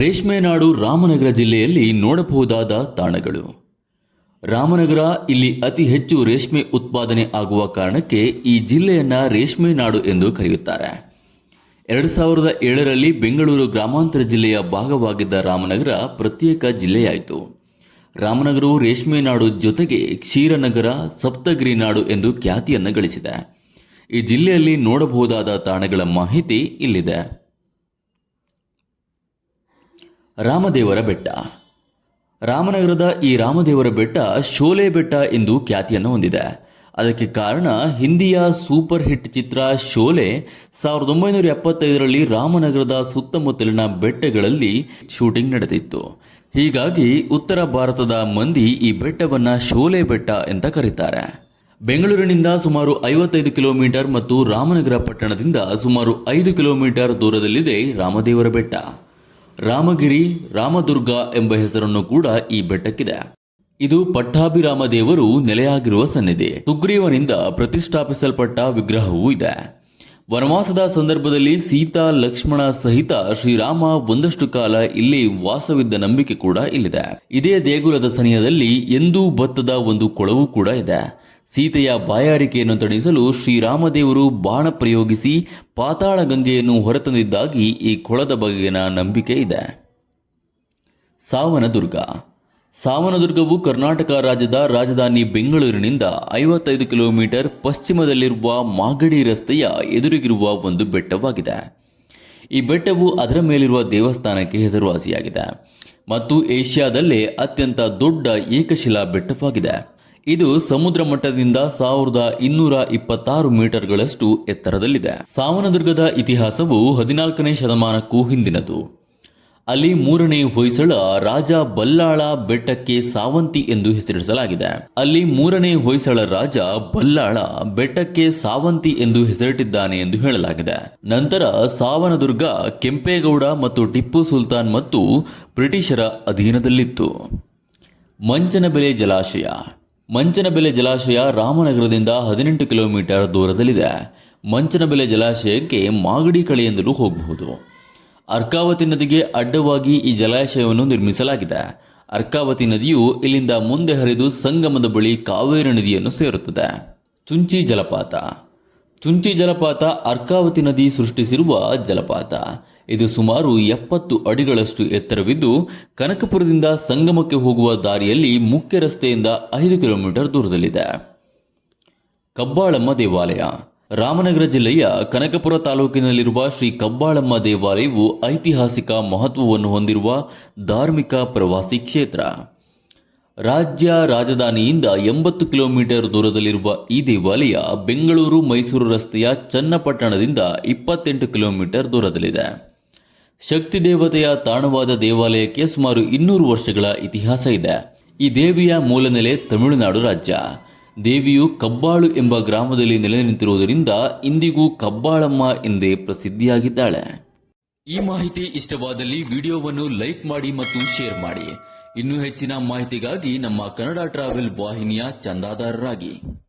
ರೇಷ್ಮೆ ನಾಡು ರಾಮನಗರ ಜಿಲ್ಲೆಯಲ್ಲಿ ನೋಡಬಹುದಾದ ತಾಣಗಳು. ರಾಮನಗರ ಇಲ್ಲಿ ಅತಿ ಹೆಚ್ಚು ರೇಷ್ಮೆ ಉತ್ಪಾದನೆ ಆಗುವ ಕಾರಣಕ್ಕೆ ಈ ಜಿಲ್ಲೆಯನ್ನ ರೇಷ್ಮೆ ನಾಡು ಎಂದು ಕರೆಯುತ್ತಾರೆ. ಎರಡು ಸಾವಿರದ ಏಳರಲ್ಲಿ ಬೆಂಗಳೂರು ಗ್ರಾಮಾಂತರ ಜಿಲ್ಲೆಯ ಭಾಗವಾಗಿದ್ದ ರಾಮನಗರ ಪ್ರತ್ಯೇಕ ಜಿಲ್ಲೆಯಾಯಿತು. ರಾಮನಗರವು ರೇಷ್ಮೆ ನಾಡು ಜೊತೆಗೆ ಕ್ಷೀರನಗರ, ಸಪ್ತಗಿರಿ ನಾಡು ಎಂದು ಖ್ಯಾತಿಯನ್ನು ಗಳಿಸಿದೆ. ಈ ಜಿಲ್ಲೆಯಲ್ಲಿ ನೋಡಬಹುದಾದ ತಾಣಗಳ ಮಾಹಿತಿ ಇಲ್ಲಿದೆ. ರಾಮದೇವರ ಬೆಟ್ಟ. ರಾಮನಗರದ ಈ ರಾಮದೇವರ ಬೆಟ್ಟ ಶೋಲೆ ಬೆಟ್ಟ ಎಂದು ಖ್ಯಾತಿಯನ್ನು ಹೊಂದಿದೆ. ಅದಕ್ಕೆ ಕಾರಣ ಹಿಂದಿಯ ಸೂಪರ್ ಹಿಟ್ ಚಿತ್ರ ಶೋಲೆ ಸಾವಿರದ ಒಂಬೈನೂರ ಎಪ್ಪತ್ತೈದರಲ್ಲಿ ರಾಮನಗರದ ಸುತ್ತಮುತ್ತಲಿನ ಬೆಟ್ಟಗಳಲ್ಲಿ ಶೂಟಿಂಗ್ ನಡೆದಿತ್ತು. ಹೀಗಾಗಿ ಉತ್ತರ ಭಾರತದ ಮಂದಿ ಈ ಬೆಟ್ಟವನ್ನು ಶೋಲೆ ಬೆಟ್ಟ ಅಂತ ಕರೀತಾರೆ. ಬೆಂಗಳೂರಿನಿಂದ ಸುಮಾರು ಐವತ್ತೈದು ಕಿಲೋಮೀಟರ್ ಮತ್ತು ರಾಮನಗರ ಪಟ್ಟಣದಿಂದ ಸುಮಾರು ಐದು ಕಿಲೋಮೀಟರ್ ದೂರದಲ್ಲಿದೆ ರಾಮದೇವರ ಬೆಟ್ಟ. ರಾಮಗಿರಿ, ರಾಮದುರ್ಗ ಎಂಬ ಹೆಸರನ್ನು ಕೂಡ ಈ ಬೆಟ್ಟಕ್ಕಿದೆ. ಇದು ಪಟ್ಟಾಭಿರಾಮ ದೇವರು ನೆಲೆಯಾಗಿರುವ ಸನ್ನಿಧಿ. ಸುಗ್ರೀವನಿಂದ ಪ್ರತಿಷ್ಠಾಪಿಸಲ್ಪಟ್ಟ ವಿಗ್ರಹವೂ ಇದೆ. ವನವಾಸದ ಸಂದರ್ಭದಲ್ಲಿ ಸೀತಾ, ಲಕ್ಷ್ಮಣ ಸಹಿತ ಶ್ರೀರಾಮ ಒಂದಷ್ಟು ಕಾಲ ಇಲ್ಲಿ ವಾಸವಿದ್ದ ನಂಬಿಕೆ ಕೂಡ ಇಲ್ಲಿದೆ. ಇದೇ ದೇಗುಲದ ಸನಿಹದಲ್ಲಿ ಎಂದೂ ಭತ್ತದ ಒಂದು ಕೊಳವು ಕೂಡ ಇದೆ. ಸೀತೆಯ ಬಾಯಾರಿಕೆಯನ್ನು ತಣಿಸಲು ಶ್ರೀರಾಮದೇವರು ಬಾಣ ಪ್ರಯೋಗಿಸಿ ಪಾತಾಳ ಗಂಗೆಯನ್ನು ಹೊರತಂದಿದ್ದಾಗಿ ಈ ಕೊಳದ ಬಗೆಗಿನ ನಂಬಿಕೆ ಇದೆ. ಸಾವನದುರ್ಗ. ಸಾವನದುರ್ಗವು ಕರ್ನಾಟಕ ರಾಜ್ಯದ ರಾಜಧಾನಿ ಬೆಂಗಳೂರಿನಿಂದ ಐವತ್ತೈದು ಕಿಲೋಮೀಟರ್ ಪಶ್ಚಿಮದಲ್ಲಿರುವ ಮಾಗಡಿ ರಸ್ತೆಯ ಎದುರಿಗಿರುವ ಒಂದು ಬೆಟ್ಟವಾಗಿದೆ. ಈ ಬೆಟ್ಟವು ಅದರ ಮೇಲಿರುವ ದೇವಸ್ಥಾನಕ್ಕೆ ಹೆಸರುವಾಸಿಯಾಗಿದೆ. ಮತ್ತು ಏಷ್ಯಾದಲ್ಲೇ ಅತ್ಯಂತ ದೊಡ್ಡ ಏಕಶಿಲಾ ಬೆಟ್ಟವಾಗಿದೆ. ಇದು ಸಮುದ್ರ ಮಟ್ಟದಿಂದ ಸಾವಿರದ ಇನ್ನೂರ ಇಪ್ಪತ್ತಾರು ಮೀಟರ್ಗಳಷ್ಟು ಎತ್ತರದಲ್ಲಿದೆ. ಸಾವನದುರ್ಗದ ಇತಿಹಾಸವು ಹದಿನಾಲ್ಕನೇ ಶತಮಾನಕ್ಕೂ ಹಿಂದಿನದು. ಅಲ್ಲಿ ಮೂರನೇ ಹೊಯ್ಸಳ ರಾಜ ಬಲ್ಲಾಳ ಬೆಟ್ಟಕ್ಕೆ ಸಾವಂತಿ ಎಂದು ಹೆಸರಿಸಲಾಗಿದೆ. ಅಲ್ಲಿ ಮೂರನೇ ಹೊಯ್ಸಳ ರಾಜ ಬಲ್ಲಾಳ ಬೆಟ್ಟಕ್ಕೆ ಸಾವಂತಿ ಎಂದು ಹೆಸರಿಟ್ಟಿದ್ದಾನೆ ಎಂದು ಹೇಳಲಾಗಿದೆ. ನಂತರ ಸಾವನದುರ್ಗ, ಕೆಂಪೇಗೌಡ ಮತ್ತು ಟಿಪ್ಪು ಸುಲ್ತಾನ್ ಮತ್ತು ಬ್ರಿಟಿಷರ ಅಧೀನದಲ್ಲಿತ್ತು. ಮಂಚನಬೆಲೆ ಜಲಾಶಯ. ಮಂಚನಬೆಲೆ ಜಲಾಶಯ ರಾಮನಗರದಿಂದ ಹದಿನೆಂಟು ಕಿಲೋಮೀಟರ್ ದೂರದಲ್ಲಿದೆ. ಮಂಚನಬೆಲೆ ಜಲಾಶಯಕ್ಕೆ ಮಾಗಡಿ ಕಳೆಯಿಂದಲೂ ಹೋಗಬಹುದು. ಅರ್ಕಾವತಿ ನದಿಗೆ ಅಡ್ಡವಾಗಿ ಈ ಜಲಾಶಯವನ್ನು ನಿರ್ಮಿಸಲಾಗಿದೆ. ಅರ್ಕಾವತಿ ನದಿಯು ಇಲ್ಲಿಂದ ಮುಂದೆ ಹರಿದು ಸಂಗಮದ ಬಳಿ ಕಾವೇರಿ ನದಿಯನ್ನು ಸೇರುತ್ತದೆ. ಚುಂಚಿ ಜಲಪಾತ. ಚುಂಚಿ ಜಲಪಾತ ಅರ್ಕಾವತಿ ನದಿ ಸೃಷ್ಟಿಸಿರುವ ಜಲಪಾತ. ಇದು ಸುಮಾರು ಎಪ್ಪತ್ತು ಅಡಿಗಳಷ್ಟು ಎತ್ತರವಿದ್ದು, ಕನಕಪುರದಿಂದ ಸಂಗಮಕ್ಕೆ ಹೋಗುವ ದಾರಿಯಲ್ಲಿ ಮುಖ್ಯ ರಸ್ತೆಯಿಂದ ಐದು ಕಿಲೋಮೀಟರ್ ದೂರದಲ್ಲಿದೆ. ಕಬ್ಬಾಳಮ್ಮ ದೇವಾಲಯ. ರಾಮನಗರ ಜಿಲ್ಲೆಯ ಕನಕಪುರ ತಾಲೂಕಿನಲ್ಲಿರುವ ಶ್ರೀ ಕಬ್ಬಾಳಮ್ಮ ದೇವಾಲಯವು ಐತಿಹಾಸಿಕ ಮಹತ್ವವನ್ನು ಹೊಂದಿರುವ ಧಾರ್ಮಿಕ ಪ್ರವಾಸಿ ಕ್ಷೇತ್ರ. ರಾಜ್ಯ ರಾಜಧಾನಿಯಿಂದ ಎಂಬತ್ತು ಕಿಲೋಮೀಟರ್ ದೂರದಲ್ಲಿರುವ ಈ ದೇವಾಲಯ ಬೆಂಗಳೂರು ಮೈಸೂರು ರಸ್ತೆಯ ಚನ್ನಪಟ್ಟಣದಿಂದ ಇಪ್ಪತ್ತೆಂಟು ಕಿಲೋಮೀಟರ್ ದೂರದಲ್ಲಿದೆ. ಶಕ್ತಿ ದೇವತೆಯ ತಾಣವಾದ ದೇವಾಲಯಕ್ಕೆ ಸುಮಾರು ಇನ್ನೂರು ವರ್ಷಗಳ ಇತಿಹಾಸ ಇದೆ. ಈ ದೇವಿಯ ಮೂಲ ನೆಲೆ ತಮಿಳುನಾಡು ರಾಜ್ಯ. ದೇವಿಯು ಕಬ್ಬಾಳು ಎಂಬ ಗ್ರಾಮದಲ್ಲಿ ನೆಲೆ ನಿಂತಿರುವುದರಿಂದ ಇಂದಿಗೂ ಕಬ್ಬಾಳಮ್ಮ ಎಂದೇ ಪ್ರಸಿದ್ಧಿಯಾಗಿದ್ದಾಳೆ. ಈ ಮಾಹಿತಿ ಇಷ್ಟವಾದಲ್ಲಿ ವಿಡಿಯೋವನ್ನು ಲೈಕ್ ಮಾಡಿ ಮತ್ತು ಶೇರ್ ಮಾಡಿ. ಇನ್ನೂ ಹೆಚ್ಚಿನ ಮಾಹಿತಿಗಾಗಿ ನಮ್ಮ ಕನ್ನಡ ಟ್ರಾವೆಲ್ ವಾಹಿನಿಯ ಚಂದಾದಾರರಾಗಿ.